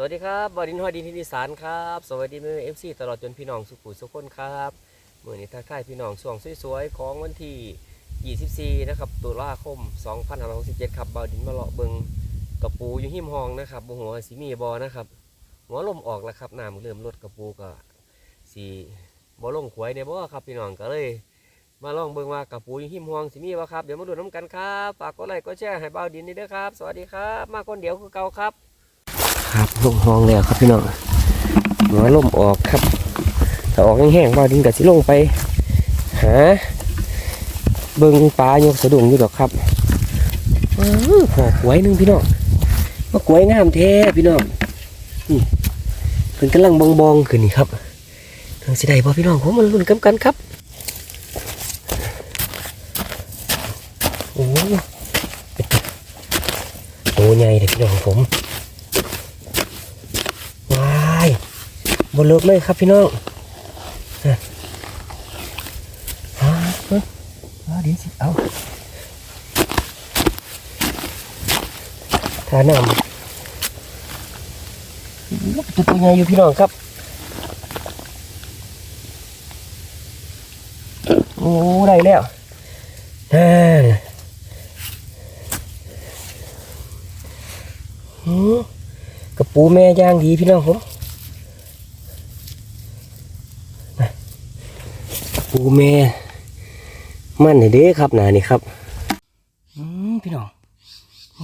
สวัสดีครับบอดินฮอดดินที่นิสานครับ สวัสดีแม่เอฟซีตลอดจนพี่น้องสุขุสุขคนครับเมื่อนี้ทักทายพี่น้องช่วงสวยๆ ของวันที่ 24 นะครับ ตุลาคม 2567 ครับบอดินมาเลาะเบิงกระปูอยู่หิมหองนะครับบหัวสีมีบอนะครับ หัวลมออกแล้วครับน้ำเริ่มลดกระปูก็สีบอลงขวยในบ่ครับพี่น้องก็เลย มาลองเบิงว่ากระปูอยู่หิมหองสีมีบ่ครับเดี๋ยวมาดูน้ำกันครับฝากกดไลค์กดแชร์ให้บ่าดินนี่ด้อครับ สวัสดีครับ มาคนเดียวคือเก่าครับ ครับลงห้องแล้วครับพี่น้องหัวลมออกครับถ้าออกแห้งๆบ่าดินก็สิลงไปหาเบิ่งปลายกสะดุ้งอยู่ดอกครับหอกหวยหนึงพี่น้องมากวยงามแท้พี่น้องนี่เพิ่นกำลังบองบองๆขึ้นนี่ครับทางสิได้บ่พี่น้องผมมันลุ้นกำกันครับโอ้ยโตใหญ่เลยพี่น้องผม ว้าย บนเลิกเลยครับพี่น้องอะอ่าเอ้ยอ่าเดี๋ยวสิเอาทาน้ำตัวตัวใหญ่อยู่พี่น้องครับ โอ้ได้แล้วอ่าหือกระปูแม่ย่างดีพี่น้องผม ปูแม่มันเด้ครับหนานี่ครับอืมพี่น้อง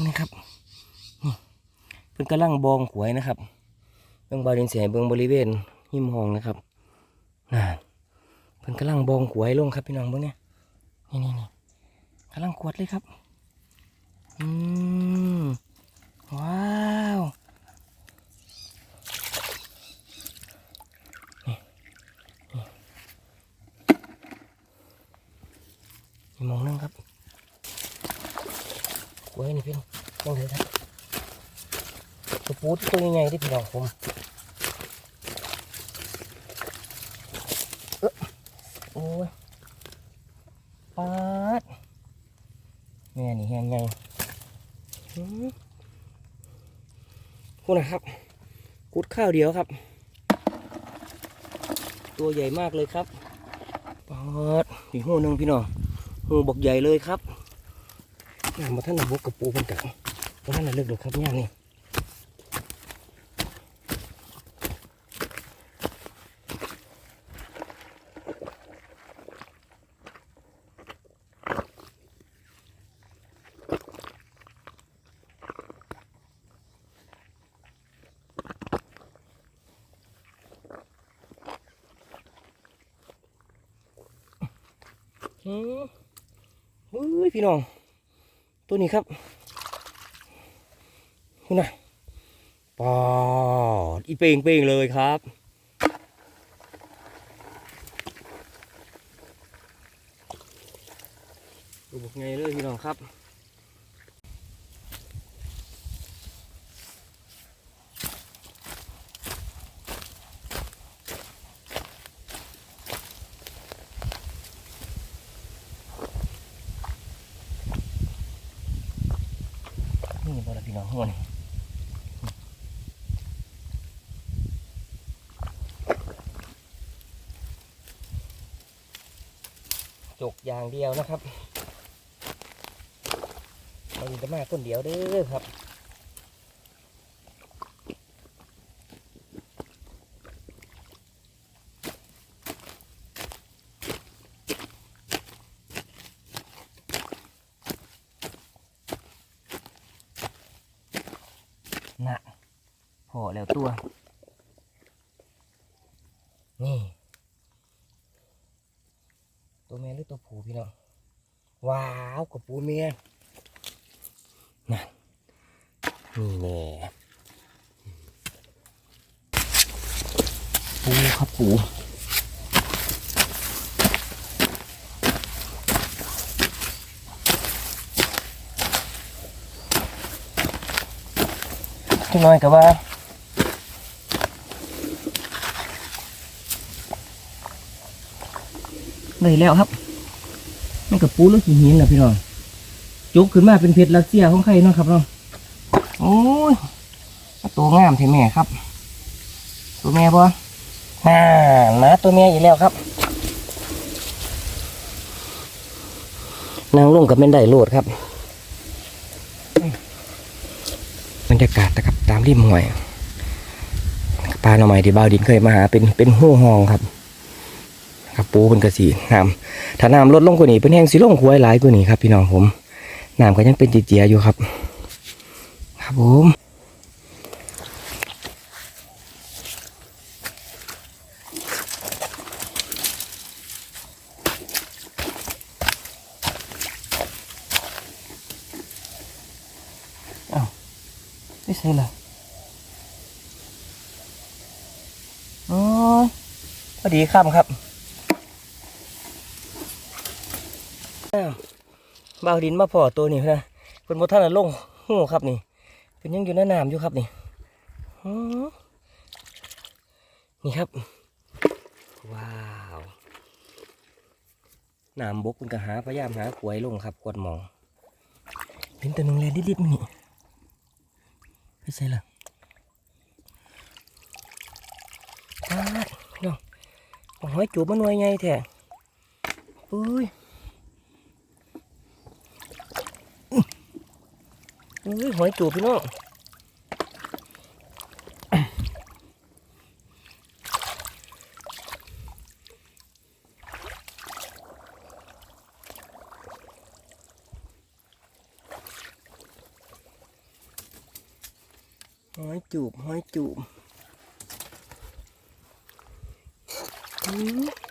นี่ครับนี่เพิ่นกำลังบองหวยนะครับเบิ่งบาดินเสียเบิ่งบริเวณหิมหองนะครับน่าเพิ่นกำลังบองหวยลงครับพี่น้องเบิ่งเนี่ยนี่นี่นี่กำลังกวดเลยครับอืมว้าว อีมองนึงครับหวยนี่พี่น้องมองเห็นครับกระปูตัวใหญ่ๆที่พี่น้องผมเออโอ้ยปาดแม่นี่แหงไงคุณนะครับกุดข้าวเดียวครับ ตัวใหญ่มากเลยครับปาดอีกหูหนึ่งพี่น้อง บอกใหญ่เลยครับมาท่านระบกกระปูเป็นกันมาท่านระเลิกดอกครับเนี่ยนี่ อืม เฮ้ยพี่น้อง ตัวนี้ครับคุณนะปอดอีเป่งเป่งเลยครับดูบอกไงเลยพี่น้องครับ นี่บอลพี่น้องหัวนี่จก อย่างเดียวนะครับมันจะมาต้นเดียวเด้อครับ นะพอแล้วตัว นี่ ตัวแม่หรือตัวผู้พี่น้อง ว้าวกับ ปูเมียนะนี่แน่ปูครับปูจังน้อยกับว่าเลยแล้วครับนี่กับปูแล้วขี้หินนะพี่น้อง จุกขึ้นมาเป็นเพชรรัสเซียของใครเนาะครับเนาะโอ้ยตัวงามใช่แม่ครับ ตัวแม่บ่น่ามาตัวแม่อีกแล้วครับนางลุงกับแม่นได้โลดครับบรรยากาศนะครับตามริมห้วยปลาหน่อไม้ที่บ่าวดินเคยมาหาเป็นเป็นหู้หองครับครับปูเป็นกระสีน้ำถ้าน้ำลดลงกว่านี้เป็นแห้งสีลงหวยหลายกว่านี้ครับพี่น้องผม น้ำก็ยังเป็นจีเจียอยู่ครับ ครับผมอ้าวไม่ใช่เหรออ๋อพอดีครับครับอ้าว บาวดินมาพอตัวนี้นะเป็นโมท่านนะลงหูครับนี่เป็นยังอยู่ในน้ำอยู่ครับนี่นี่ครับ ว้าวน้ำบกมันก็หาพยายามหาขวยลงครับกวดหมองเห็นตัวนึงเลยดิบๆมั้ยนี่ไม่ใช่ล่ะอ้าวน้องหอยจูบมันหน่วยไงแท้อุ้ย อุ้ยหอยจูบพี่น้องหอยจูบหอยจูบอืม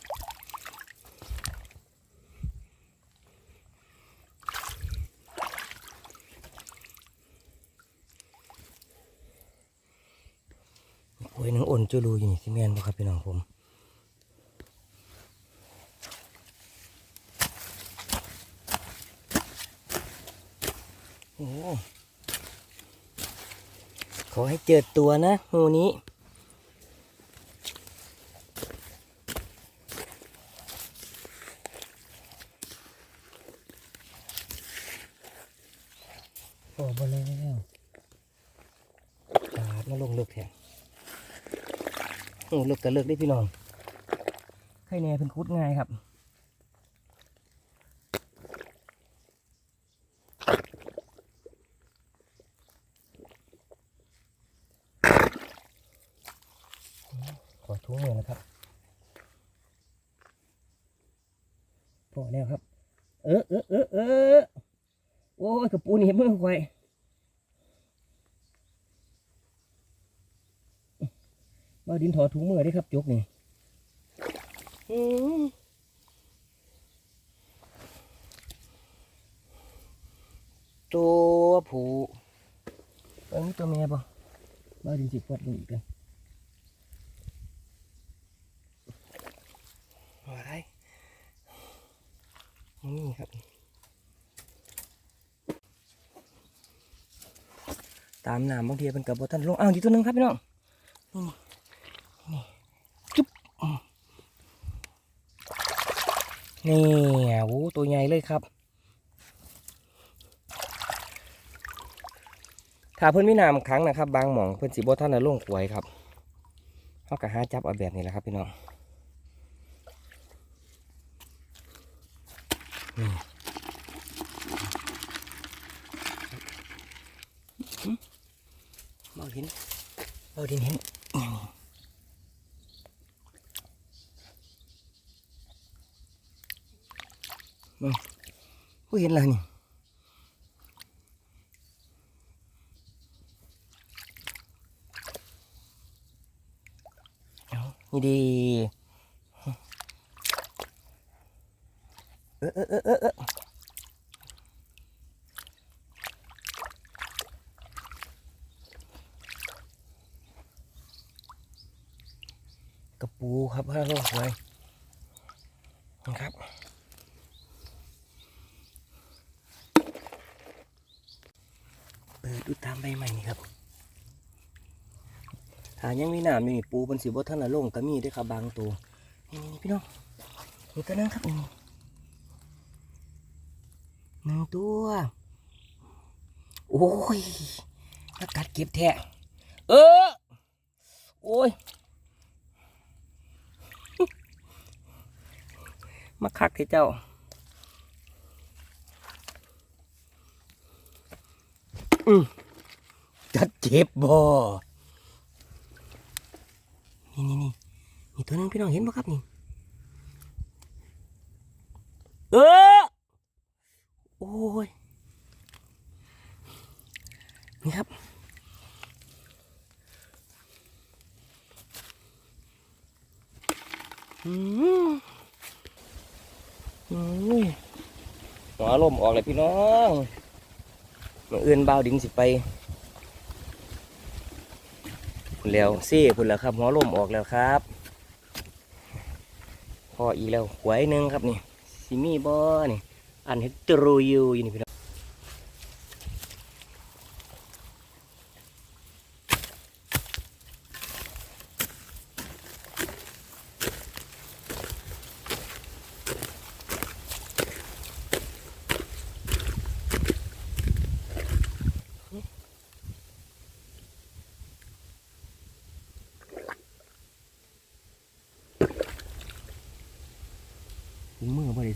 โอ้ยนังอ่น จูรูอยู่นี่ที่แม่นบ่ครับพี่น้องผมโอ้ขอให้เจอตัวนะงูนี้ โอ้บอแล้วปาดมาลงเลือกแทนโอ้เลือกกันเลือกได้พี่น้องไข่แน่เป็นคุดง่ายครับขอทุ่งเลยนะครับพอแล้วครับ เออเออเออเออโอ้ยกระปูนี่มือควาย มาดินถอดถุงมือได้ครับจกนี่อืมตัวผู้เอันนี้ตัวเมียป่ะมาดินสิปวดลงอีกเลยอะไรนี่ครับ ตามน้ำบางทีเป็นกับบท่านลงอ้าวอยู่ตัวหนึงครับพี่น้องนี่นี่จุ๊บอืม นี่โอ้ตัวใหญ่เลยครับ ถ้าเพื่อนมีน้ำขังนะครับ บางหม่องเพื่อนสิบท่านน่ะลงขวยครับเขาก็หาจับเอาแบบนี้แหละครับพี่น้องเบาดินเบาดินเห็นนี่ผู้เห็น อะไรนี่เอานี่ดีเออเออเออเออเออกระปูครับห้าโลหวยนะครับเปิดดูตามใบใหม่นี่ครับ หายังมีหนามอยู่ปูเป็นสีบท่านละลงก็มีได้ครับบางตัวนี่นี่พี่น้องนี่ตัวนึงครับนี่หนึ่งตัว โอ้ยอากาศเก็บแท้เออ โอ้ย มาคักให้เจ้าอืมจะเจ็บบ่ นี่นี่นี่มีตัวนึงพี่น้องเห็นบ่ครับนี่เออโอ้ยนี่ครับอืมอืมหัวลมออกเลยพี่น้องมาเอื่นบ่าวดิงสิไป พุ่นแล้วซี่พุ่นแล้วครับหัวลมออกแล้วครับพออีกแล้วหวยหนึ่งครับนี่ซิมีบอนี่อันเฮตรูยูอยู่นี่พี่น้อง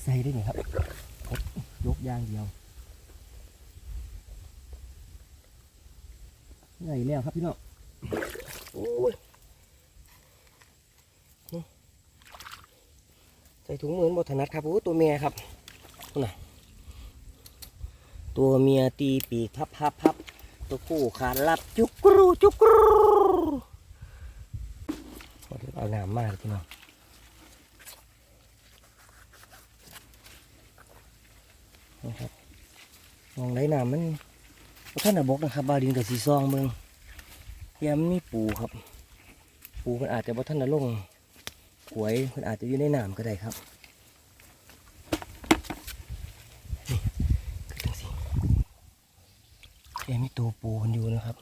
ใส่ได้ไหมครับ ยกยางเดียวเหนื่แล้วครับพี่น้องโอ้ยใส่ถุงมือบถนัดครับโอ้ตัวเมียครับน่ะตัวเมียตีปีกพับพับพับตัวคู่ขาลับจุกกรูจุกกรูเอาน้ำมาเลยพี่น้อง นะครับมองไหน้ำมันท่านอะบกนะครับ บาดินกับสีซองเมืองยามนมีปูครับ ปูมันอาจจะบ่ท่านอะลงหวยมันอาจจะอยู่ในน้ำก็ได้ครับนี่คือจังสิแกมีตัวปูมันอยู่นะครับ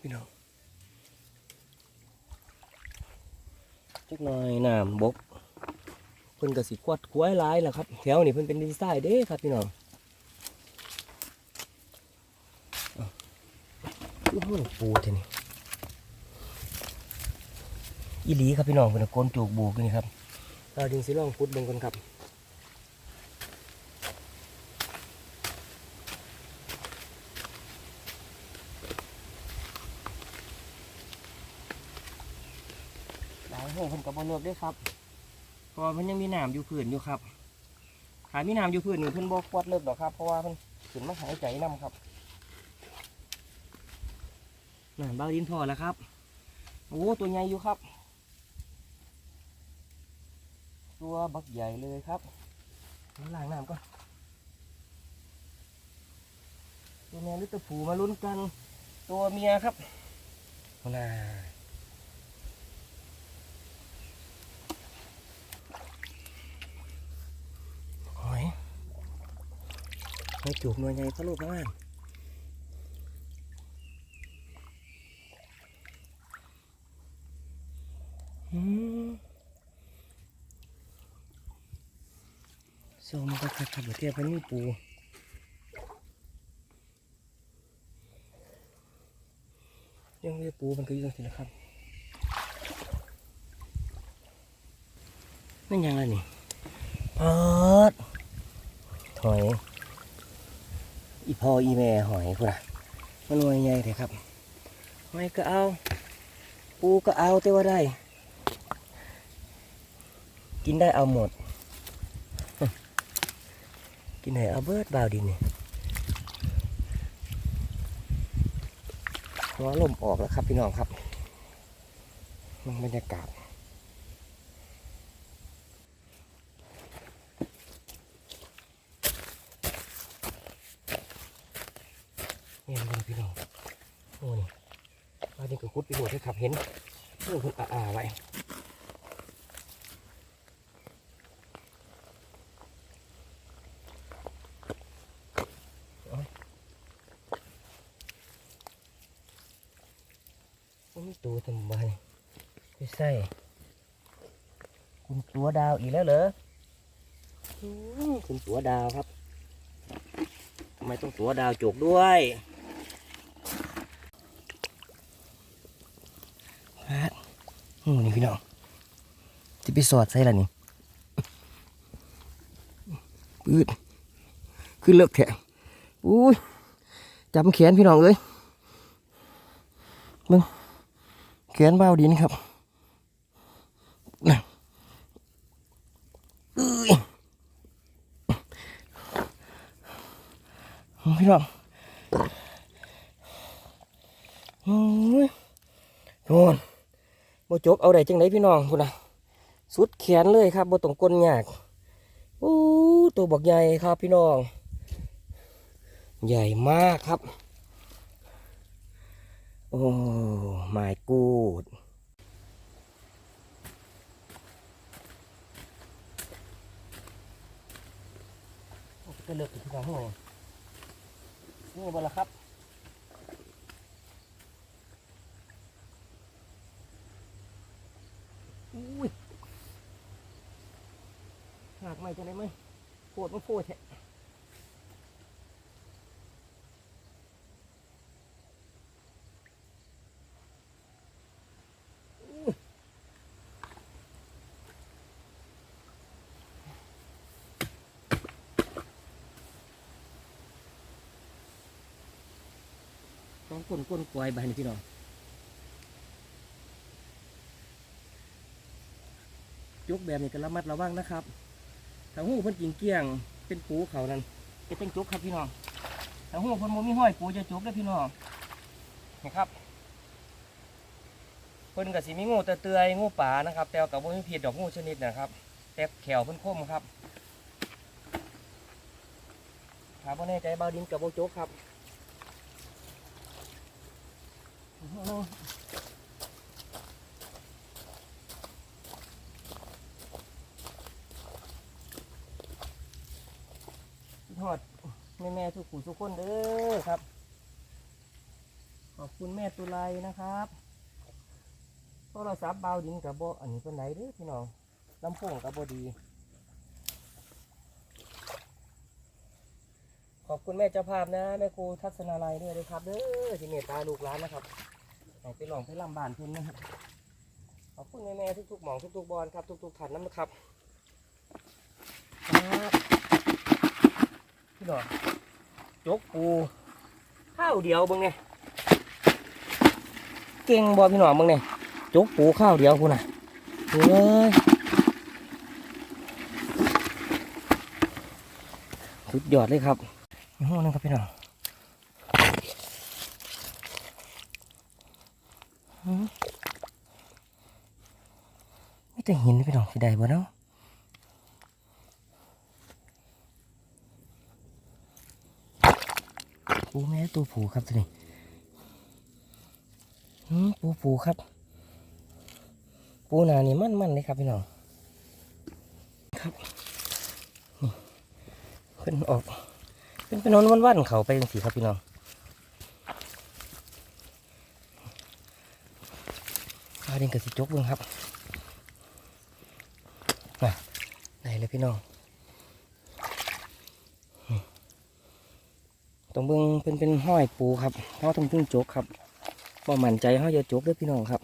พี่น้อง จักหน่อยน้ำบกเพิ่นก็สิควัดควายหลายแหละครับแถวนี้เพิ่นเป็นดินทรายเด้ครับพี่น้องอ้าวคือมันปูเท่นี่อีหลีครับพี่น้องเพิ่นนะโกนจูกบูกนี่ครับเราดินสิลองพุดเบิ่งกันครับหลายห้องเพิ่นก็บ่เลิกเด้ครับ เพราะว่าเพิ่นยังมีน้ำอยู่พื้นอยู่ครับถ้ามีน้ำอยู่พื้นนี่เพิ่นบ่ควรเลิกดอกครับ เพราะว่าเพิ่นขึ้นมาหายใจนํครับนั่นเบาดินพอแล้วครับ โอ้ตัวใหญ่อยู่ครับ ตัวบักใหญ่เลยครับมาล้างน้ำก่อนตัวเมียหรือตัวผูมาลุ้นกัน ตัวเมียครับเอาน่าหอย หอยจูบหน่วยใหญ่พะโลูกข้างล่างอืมโซมันก็คักขับเทียบเพันมีปูยังมีปูมันก็ยู่ตรงนี้แหละครับนั่นยังไงนี่พอดหอย พ่ออีแม่หอยพุ่นน่ะมันหน่วยใหญ่เลยครับหอยก็เอา ปูก็เอาแต่ว่าได้ กินได้เอาหมด กินไหนเอาเบิร์ดบ่าวดินนี่หัวลมออกแล้วครับพี่น้องครับมันบรรยากาศเนี่ยมันพี่น้องโอ้นี่บาวดินก็ คุดไปหมดเลยครับเห็นเพื่อนคนอาๆไว้โอ้ยตัวทำไมไม่ใช่คุณตัวดาวอีกแล้วเหรอคุณตัวดาวครับทำไมต้องตัวดาวโจกด้วยฮะอืม นี่พี่น้องจะไปสอดใส่ละนี่ปืดขึ้นเลิกแถะอุ้ยจำแขนพี่น้องเลยมึงแขนเบาดินครับน่ะพี่น้องโอ้ยโทนบ่ จกเอาได้จังไดพี่น้องพุ่นะสุดแขนเลยครับบ่ต้องกลนหยากโอ้ตัวบักใหญ่ครับพี่น้อง ใหญ่มากครับ โอ้ไม่กูดก็เลือกที่ทางห้องนี่บนละครับ อุ้ยหากไม่จะได้ไหมโคตรมันโคตรแท้ต้องก้นก้นกลอยบานพี่น้อง ยกแบบนี้ก็ระมัดระวังนะครับถ้าหูเพิ่นกินเกี้ยงเป็นปูเขานั่นจะเป็นจุกครับพี่น้องถ้าหูเพิ่นบ่มีห้อยปูจะจุกได้พี่น้องนะครับเพิ่นก็สิมีงูเตอยงูป่านะครับ แต่กับบ่มีพิษดอกงูชนิดนะครับ แต่แขวเพิ่นคมครับถ้าบ่แน่ใจเบาดินกับบ่จุกครับ ทอดแม่แม่ๆ ทุกผู้ทุกคนเด้อครับ ขอบคุณแม่ตุไลนะครับโทรศัพท์เบาดินกับโบอันนี้เป็นไหนเด้อพี่น้องลำโพงกับโบดี ขอบคุณแม่เจ้าภาพนะแม่ครูทัศนาลัยด้วยเลยครับเด้อที่เมตตาลูกหลานนะครับให้ไปลองไปลำบานเพิ่นนะครับขอบคุณแม่แม่ๆทุกๆหมองทุกๆบอลครับทุกๆท่านน้ำนะครับครับพี่น้อง จกปูข้าวเดียวเบิ่งไงเก่งบ่พี่น้องเบิ่งไงจกปูข้าวเดียวคุณน่ะเฮ้ยสุดยอดเลยครับห้องนึงครับพี่น้องไม่แต่หินพี่น้องสิได้บ่เนาะ ปูแม่ตัวผูครับตัวนี้ปูปูครับ ปูหนานี่มั่นมั่นเลยครับพี่น้องครับนี่นออก เป็นเป็นนอนวันวันเขาไปจังสีครับพี่น้องมาดินกับสิจกบิ้งครับไหนเลยพี่น้อง ตรงเบื้องเป็นเป็นห้อยปูครับเขาต้องพึ่งโจกครับบ่มั่นใจเขาจะโจกเด้วยพี่น้องครับ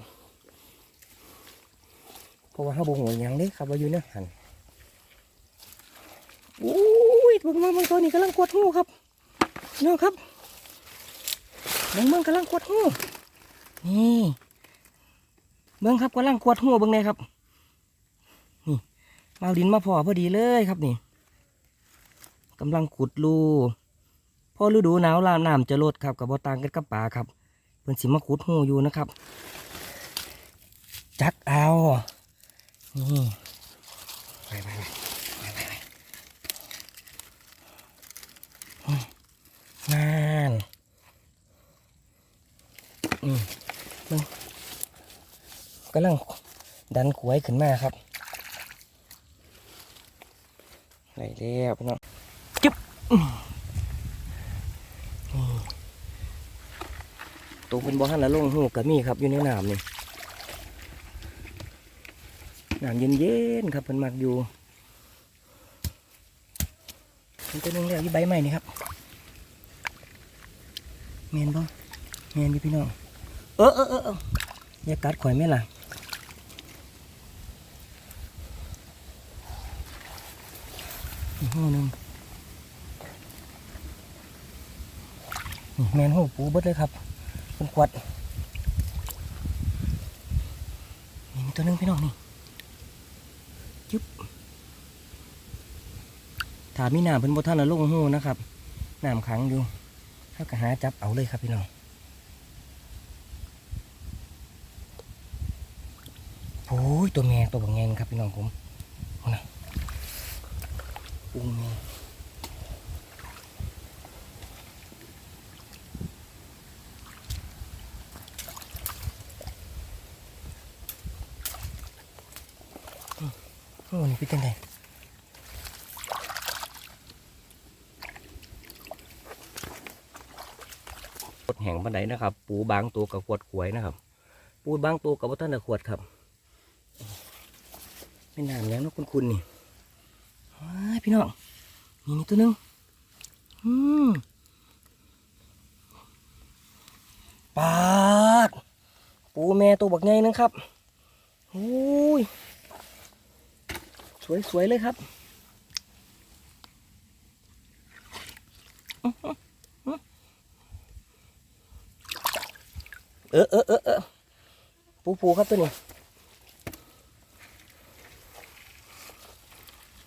เพราะว่าเขาบ่หัวยังเด้ครับว่าอยู่เนี่ยหันโอ้ยบิ่งเบิ่งเบิ่งตัวนี้กำลังกวดหูครับน้องครับเบิ่งเบิ่งกำลังกวดหูนี่เบิ่งครับกำลังกวดหูเบิ่งเลยครับนี่มาดินมาพอพอดีเลยครับนี่กำลังขุดรู อฤดูหนาวลาน้ำจะลดครับกับบ่ต่างกันกับป่าครับเพิ่นสิมาขุดหูอยู่นะครับ จักเอานี่ไปไปไปไปไปไปนานอืมมันกำลังดันขวยขึ้นมาครับได้แล้วพี่น้องจึ๊บ ตัวเป็นบ่อหันละลงหูกะมีครับอยู่ในน้ำนี่น้ำเย็นๆครับเพิ่นมักอยู่มันตัวหนึงแล้วยู่ใบใหม่นี่ครับแมนบ่แมนอยู่พี่น้องเออเออเออเอย่ากัดข่อยแม่ล่ะหูหนึ่งแมนหูปูเบิดเลยครับ เป็นขวดนี่มีตัวหนึงพี่น้องนี่จุ๊บถามมีน้ำเพิ่นบ่ท่านละลงหูนะครับน้ำขังอยู่ถ้าก็หาจับเอาเลยครับพี่น้องโอ้ยตัวแม่ตัวบางแงครับพี่น้องผมเอานะปูแม่ พี่จังไงขวดแห่งบันไดนะครับ ปูบางตัวกับขวดขวยนะครับ ปูบางตัวกับวัฒนขวดครับไม่นานแล้วนะคุณคุณนี่พี่น้องนี่นี่ตัวหนึงอืมปาด ปูแม่ตัวบักใหญ่นะครับโอ้ย สวยๆเลยครับอื้อเออเออเออเออปูปูครับตัวนี้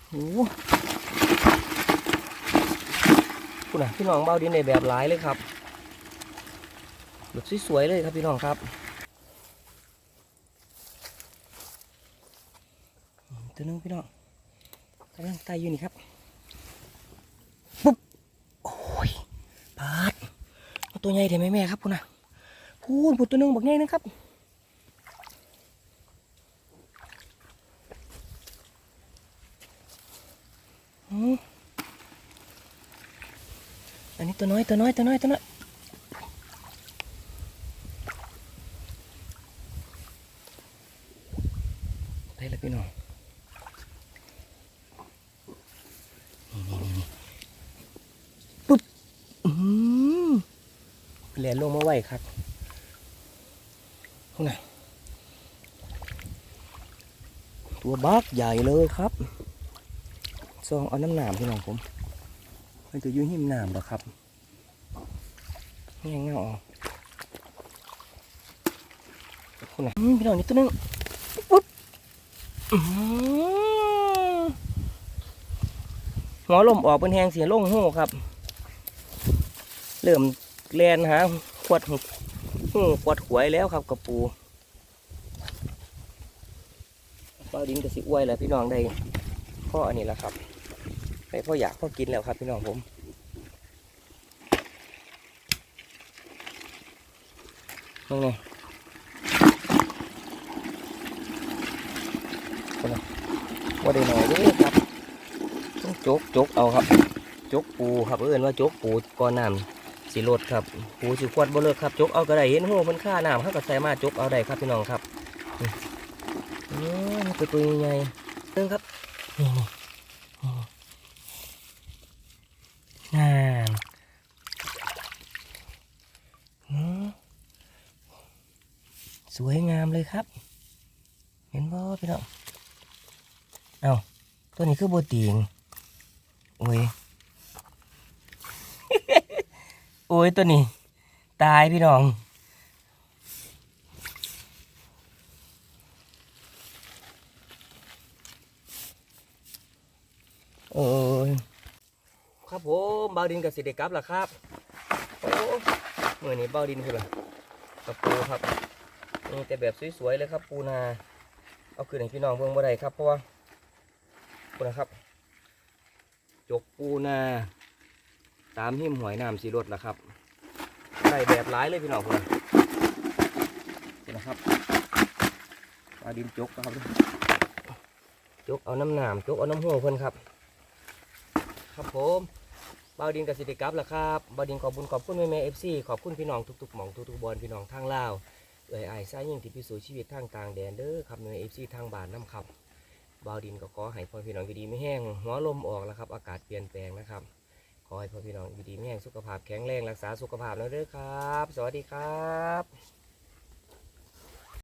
โอ้โหคุณน่ะพี่น้องเบาดินในแบบหลายเลยครับแบบสวยๆเลยครับพี่น้องครับตัวนึงพี่น้อง กำลังไต่อยู่นี่ครับ ปุ๊บ โอ้ยปาดตัวใหญ่เดี๋ยวแม่แม่ๆครับคุณน่ะพูนพูดตัวนึงบักใหญ่นะครับอืมอันนี้ตัวน้อยตัวน้อยตัวน้อยตัวน้อยได้แล้วพี่น้องนี่นี่นี่นี่ปุ๊บอืมแห ลงมาไหวครับพวกไหนตัวบักใหญ่เลยครับซองเอาน้ำหนามพี่น้องผมมันจะยุ่หิมหนามหรอครับนี่เงาเอาคุณนะอืมพี่น้องนี่ตัวนึงปุ๊บหือหัวลมออกเป็นแหงเสียลงหูครับ เริ่ม แลนหาขวดหูขวดหวยแล้วครับกับปูเป้าดินกับสิอ้วยแล้วพี่น้องได้ข้ออันนี้แหละครับไปพ่ออยากพ่อกินแล้วครับพี่น้องผมนี่ไงคนละว่าได้หน่อยเด้อครับต้องจกจกเอาครับจกปูครับเอิ้นว่าจกปูก้อนน้ำ สีรดครับปูสีขวดบ่เลิกครับจกเอาก็ได้เห็นหัวมันค่าน้ำเขาก็ใส่มาจกเอาได้ครับพี่น้องครับนี่อืมตัวตัวใหญ่เรื่องครับนี่นี่นี่งานอืมสวยงามเลยครับ เห็นบ่พี่น้องเอาตัวนี้คือโบตีงโอ้ย โอ้ยตัวนี้ ตายพี่น้อง โอ้ย ครับผมเบาดินกับสิเด็กกลับล่ะครับ โอ้เมื่อนี้เบาดินคืออะไรกับปูครับนี่แต่แบบสวยๆเลยครับ ปูนา เอาคืนให้พี่น้องเบิ่งบ่ได้ครับเพราะว่าปูนะครับ จกปูนา ตามหิมหอยน้ำสีรถล่ะครับได้แบบหลายเลยพี่น้องพุ่นนนะครับเบาดินจกนะครับจกเอาน้ำหนามจกเอาน้ำหัวเพิ่นครับ ครับผมบาวดินกับสิทธิกับละครับบาวดินขอบคุญขอบคุณแม่แม่เอฟซีขอบคุณพี่น้องทุกๆหม่องทุกๆบอลพี่น้องทางลาวเอ่ยไอ้ายซ้ายยิ่งที่พิสูจน์ชีวิตทางต่างแดนเด้อครับแม่เอฟซีทางบ้านน้ำครับบาวดินก็ขอให้พ่อพี่น้องดีไม่แห้งหัวลมออกแล้วครับ อากาศเปลี่ยนแปลงนะครับ ขอให้พ่อพี่น้องอยู่ดีมีแห่งสุขภาพแข็งแรงรักษาสุขภาพแล้วเด้อครับ สวัสดีครับ